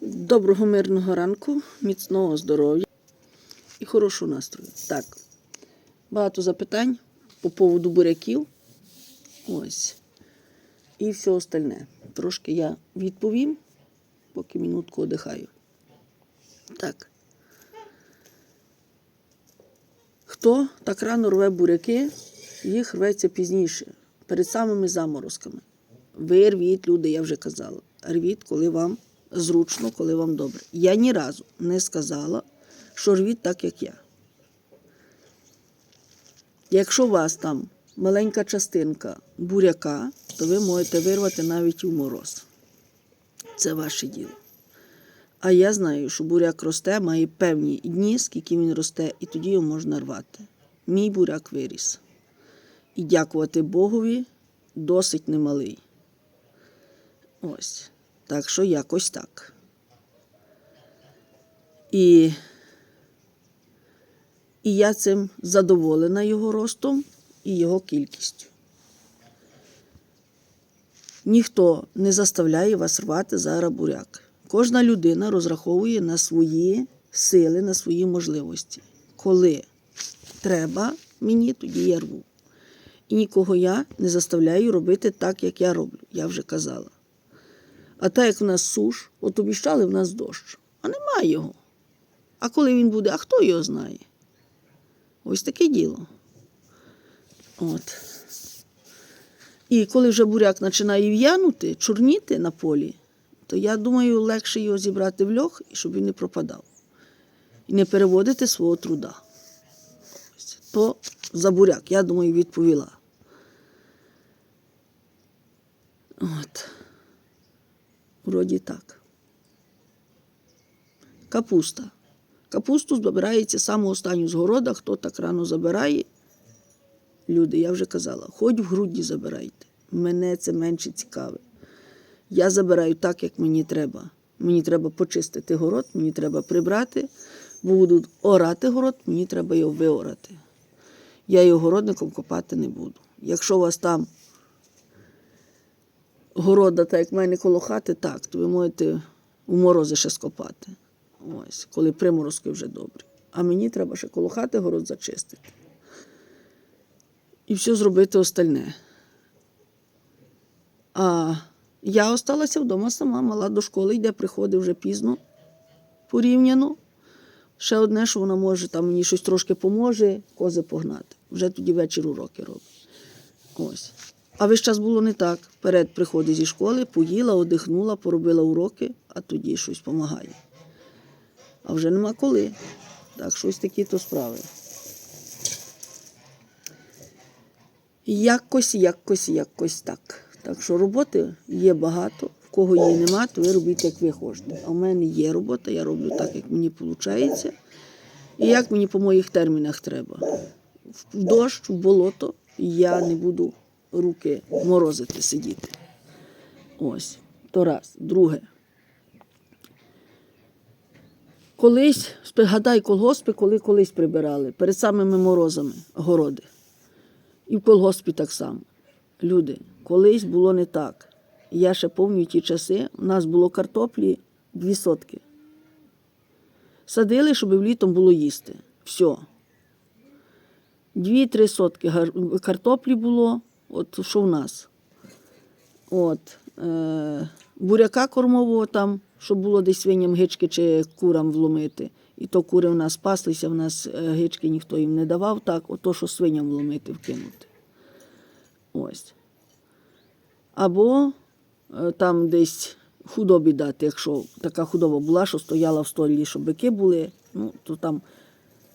Доброго мирного ранку, міцного здоров'я і хорошого настрою. Так, багато запитань по поводу буряків. Ось. І все остальне. Трошки я відповім, поки минутку одихаю. Так. Хто так рано рве буряки, їх рветься пізніше, перед самими заморозками. Ви рвіть, люди, я вже казала. Рвіть, коли вам зручно, коли вам добре. Я ні разу не сказала, що рвіть так, як я. Якщо у вас там маленька частинка буряка, то ви можете вирвати навіть у мороз. Це ваше діло. А я знаю, що буряк росте, має певні дні, скільки він росте, і тоді його можна рвати. Мій буряк виріс. І дякувати Богові, досить немалий. Ось. Так що якось так. І, і я цим задоволена його ростом і його кількістю. Ніхто не заставляє вас рвати зараз буряк. Кожна людина розраховує на свої сили, на свої можливості. Коли треба мені, тоді я рву. І нікого я не заставляю робити так, як я роблю. Я вже казала. А так як в нас суш, от обіщали в нас дощ, а немає його. А коли він буде, а хто його знає? Ось таке діло. От. І коли вже буряк починає в'янути, чорніти на полі, то я думаю, легше його зібрати в льох, і щоб він не пропадав. І не переводити свого труда. То за буряк, я думаю, відповіла. От. Вроді так. Капуста. Капусту збирається саме останню з города. Хто так рано забирає? Люди, я вже казала, хоч в грудні забирайте. Мене це менше цікаве. Я забираю так, як мені треба. Мені треба почистити город, мені треба прибрати, бо будуть орати город, мені треба його виорати. Я його городником копати не буду. Якщо у вас там города, так як в мене коло хати, так, то ви можете у морози ще скопати. Ось, коли приморозки вже добрі. А мені треба ще коло хати город зачистити. І все зробити остальне. А я осталася вдома сама, мала до школи йде, приходить вже пізно порівняно. Ще одне, що вона може, там мені щось трошки поможе, кози погнати. Вже тоді вечір уроки робить. Ось. А весь час було не так. Вперед приходить зі школи, поїла, одихнула, поробила уроки, а тоді щось допомагає. А вже нема коли. Так, щось такі то справи. Якось, якось, якось так. Так що роботи є багато. В кого її нема, то ви робіть, як ви хочете. А в мене є робота, я роблю так, як мені виходить. І як мені по моїх термінах треба. В дощ, в болото я не буду руки морозити, сидіти. Ось, то раз. Друге. Колись, гадай колгоспи, коли колись прибирали, перед самими морозами городи. І в колгоспі так само. Люди, колись було не так. Я ще пам'ятаю ті часи, у нас було картоплі дві сотки. Садили, щоб літом було їсти. Все. Дві-три сотки картоплі було, от що в нас. От, е, буряка кормового там, щоб було десь свиням гички чи курам вломити. І то кури в нас паслися, в нас е, гички ніхто їм не давав, так, ото, що свиням вломити, вкинути. Ось. Або е, там десь худобі дати, якщо така худоба була, що стояла в столі, щоб бики були, ну, то там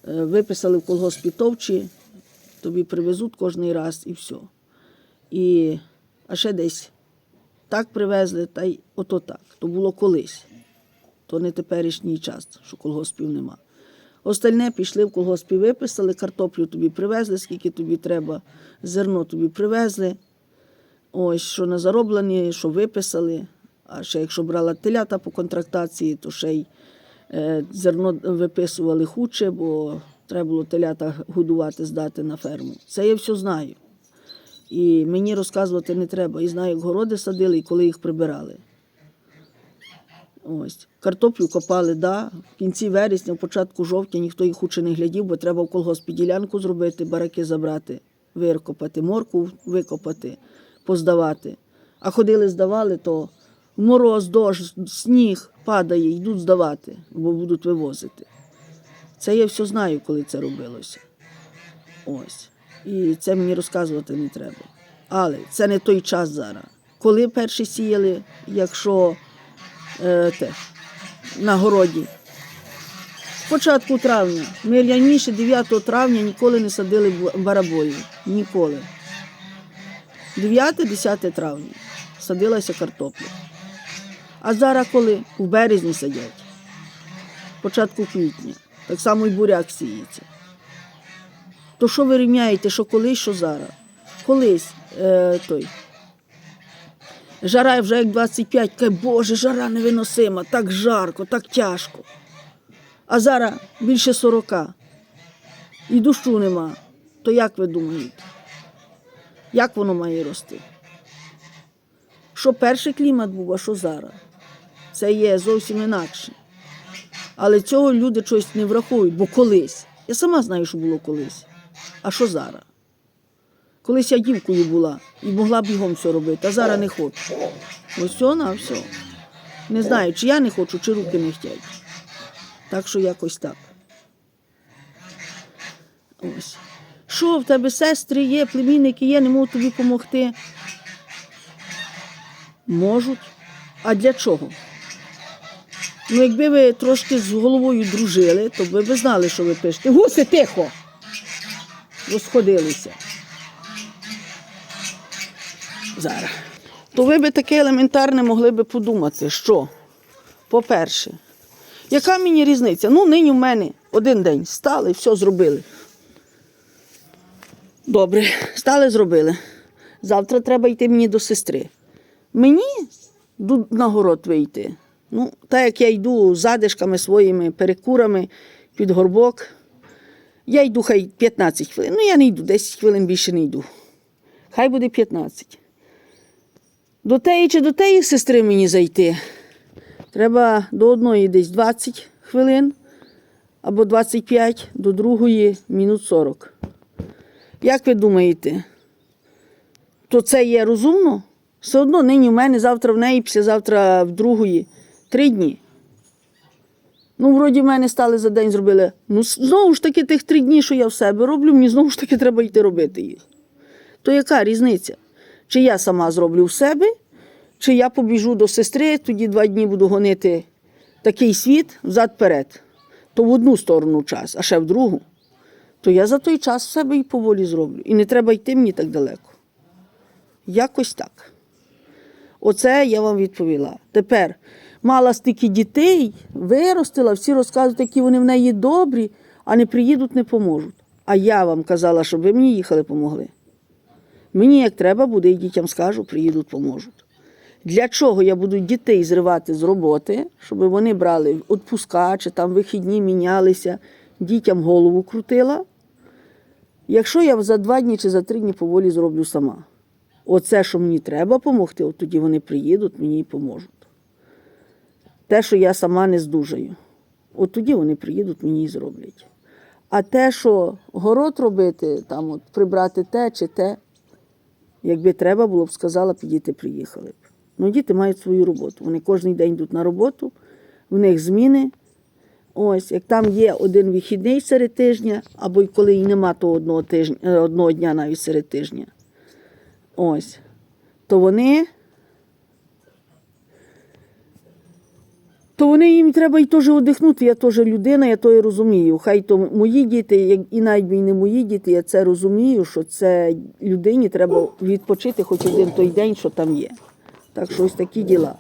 е, виписали в колгоспі товчі, тобі привезуть кожний раз і все. І, а ще десь так привезли, та й ото так. То було колись. То не теперішній час, що колгоспів нема. Остальне пішли в колгоспі, виписали, картоплю тобі привезли, скільки тобі треба, зерно тобі привезли. Ось, що на зароблені, що виписали. А ще якщо брала телята по контрактації, то ще й е, зерно виписували худше, бо треба було телята годувати, здати на ферму. Це я все знаю. І мені розказувати не треба. І знаю, як городи садили і коли їх прибирали. Ось. Картоплю копали, да. В кінці вересня, в початку жовтня ніхто їх уче не глядів, бо треба в колгоспі ділянку зробити, бараки забрати, викопати, морку викопати, поздавати. А ходили, здавали, то мороз, дощ, сніг падає, йдуть здавати, бо будуть вивозити. Це я все знаю, коли це робилося. Ось. І це мені розказувати не треба. Але це не той час зараз. Коли перші сіяли, якщо е, те, на городі. Початку травня. Ми раніше 9 травня ніколи не садили бараболі. Ніколи. 9-10 травня садилася картопля. А зараз коли? У березні садять. Початку квітня. Так само і буряк сіється. То що ви рівняєте, що колись, що зараз? Колись е, той. Жара вже як 25, каже, Боже, жара невиносима, так жарко, так тяжко. А зараз більше 40. І дощу нема. То як ви думаєте? Як воно має рости? Що перший клімат був, а що зараз? Це є зовсім інакше. Але цього люди щось не враховують, бо колись. Я сама знаю, що було колись. А що зараз? Колись я дівкою була і могла бігом все робити, а зараз не хочу. Ось все на все. Не знаю, чи я не хочу, чи руки не хочуть. Так що якось так. Ось. Що в тебе сестри є, племінники є, не можу тобі допомогти. Можуть. А для чого? Ну, якби ви трошки з головою дружили, то ви б знали, що ви пишете. Гуси тихо! Розходилися. Зараз. То ви би таке елементарне могли би подумати, що, по-перше, яка мені різниця? Ну, нині в мене один день стали, все зробили. Добре, стали, зробили. Завтра треба йти мені до сестри. Мені на город вийти. Ну, так як я йду задишками своїми перекурами під горбок, я йду хай 15 хвилин. Ну, я не йду, 10 хвилин більше не йду. Хай буде 15. До теї чи до теї сестри мені зайти. Треба до одної десь 20 хвилин або 25, до другої мінут 40. Як ви думаєте, то це є розумно? Все одно нині в мене, завтра в неї, післязавтра в другої. Три дні. Ну, вроді в мене стали за день зробили. Ну, знову ж таки, тих три дні, що я в себе роблю, мені знову ж таки треба йти робити їх. То яка різниця? Чи я сама зроблю в себе, чи я побіжу до сестри, тоді два дні буду гонити такий світ взад-перед. То в одну сторону час, а ще в другу. То я за той час в себе і поволі зроблю. І не треба йти мені так далеко. Якось так. Оце я вам відповіла. Тепер мала стільки дітей, виростила, всі розказують, які вони в неї добрі, а не приїдуть, не поможуть. А я вам казала, щоб ви мені їхали, помогли. Мені як треба буде, і дітям скажу, приїдуть, поможуть. Для чого я буду дітей зривати з роботи, щоб вони брали відпуска чи там вихідні мінялися, дітям голову крутила. Якщо я за два дні чи за три дні поволі зроблю сама. Оце, що мені треба допомогти, от тоді вони приїдуть, мені і поможуть. Те, що я сама не здужаю, от тоді вони приїдуть, мені і зроблять. А те, що город робити, там от прибрати те чи те, якби треба було б сказала, підійти, приїхали б. Ну, діти мають свою роботу. Вони кожен день йдуть на роботу, в них зміни. Ось, як там є один вихідний серед тижня, або коли і нема того одного тижня, е, одного дня навіть серед тижня. Ось. То вони. То вони їм треба і теж одихнути. Я теж людина, я то і розумію. Хай то мої діти, і навіть і не мої діти, я це розумію, що це людині треба відпочити хоч один той день, що там є. Так що ось такі діла.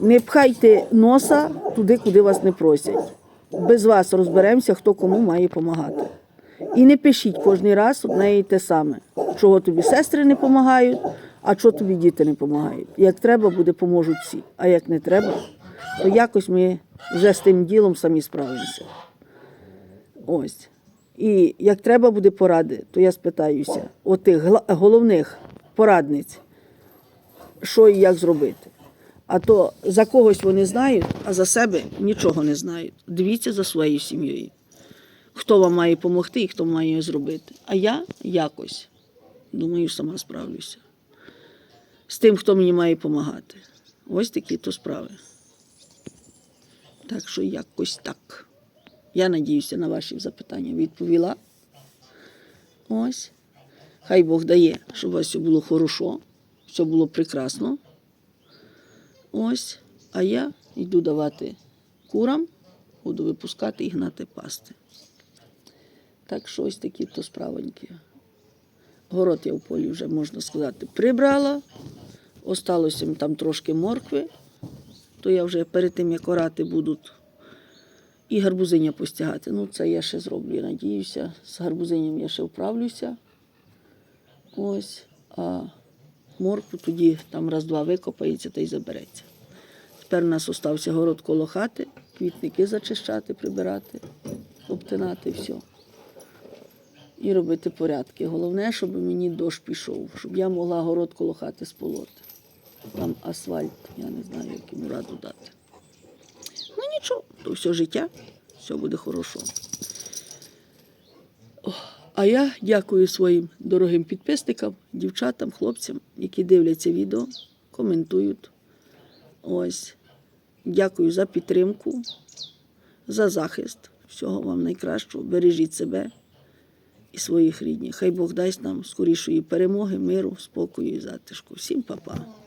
Не пхайте носа туди, куди вас не просять. Без вас розберемося, хто кому має допомагати. І не пишіть кожен раз одне і те саме. Чого тобі сестри не допомагають, а чого тобі діти не допомагають. Як треба, буде, поможуть всі. А як не треба, то якось ми вже з тим ділом самі справимося. Ось. І як треба буде поради, то я спитаюся отих гла- головних порадниць, що і як зробити. А то за когось вони знають, а за себе нічого не знають. Дивіться за своєю сім'єю. Хто вам має допомогти і хто має зробити. А я якось, думаю, сама справлюся. З тим, хто мені має допомагати. Ось такі то справи. Так що якось так. Я надіюся на ваші запитання. Відповіла. Ось. Хай Бог дає, щоб у вас все було хорошо, все було прекрасно. Ось. А я йду давати курам, буду випускати і гнати пасти. Так що ось такі то справоньки. Город я в полі вже, можна сказати, прибрала. Осталося там трошки моркви, то я вже перед тим, як орати будуть і гарбузиня постягати. Ну, це я ще зроблю, я надіюся. З гарбузиням я ще вправлюся. Ось. А моркву тоді там раз-два викопається та й забереться. Тепер у нас остався город коло хати, квітники зачищати, прибирати, обтинати все. І робити порядки. Головне, щоб мені дощ пішов, щоб я могла город коло хати сполоти. Там асфальт, я не знаю, як йому раду дати. Ну нічого, то все життя, все буде хорошо. А я дякую своїм дорогим підписникам, дівчатам, хлопцям, які дивляться відео, коментують. Ось. Дякую за підтримку, за захист. Всього вам найкращого. Бережіть себе і своїх рідних. Хай Бог дасть нам скорішої перемоги, миру, спокою і затишку. Всім па-па.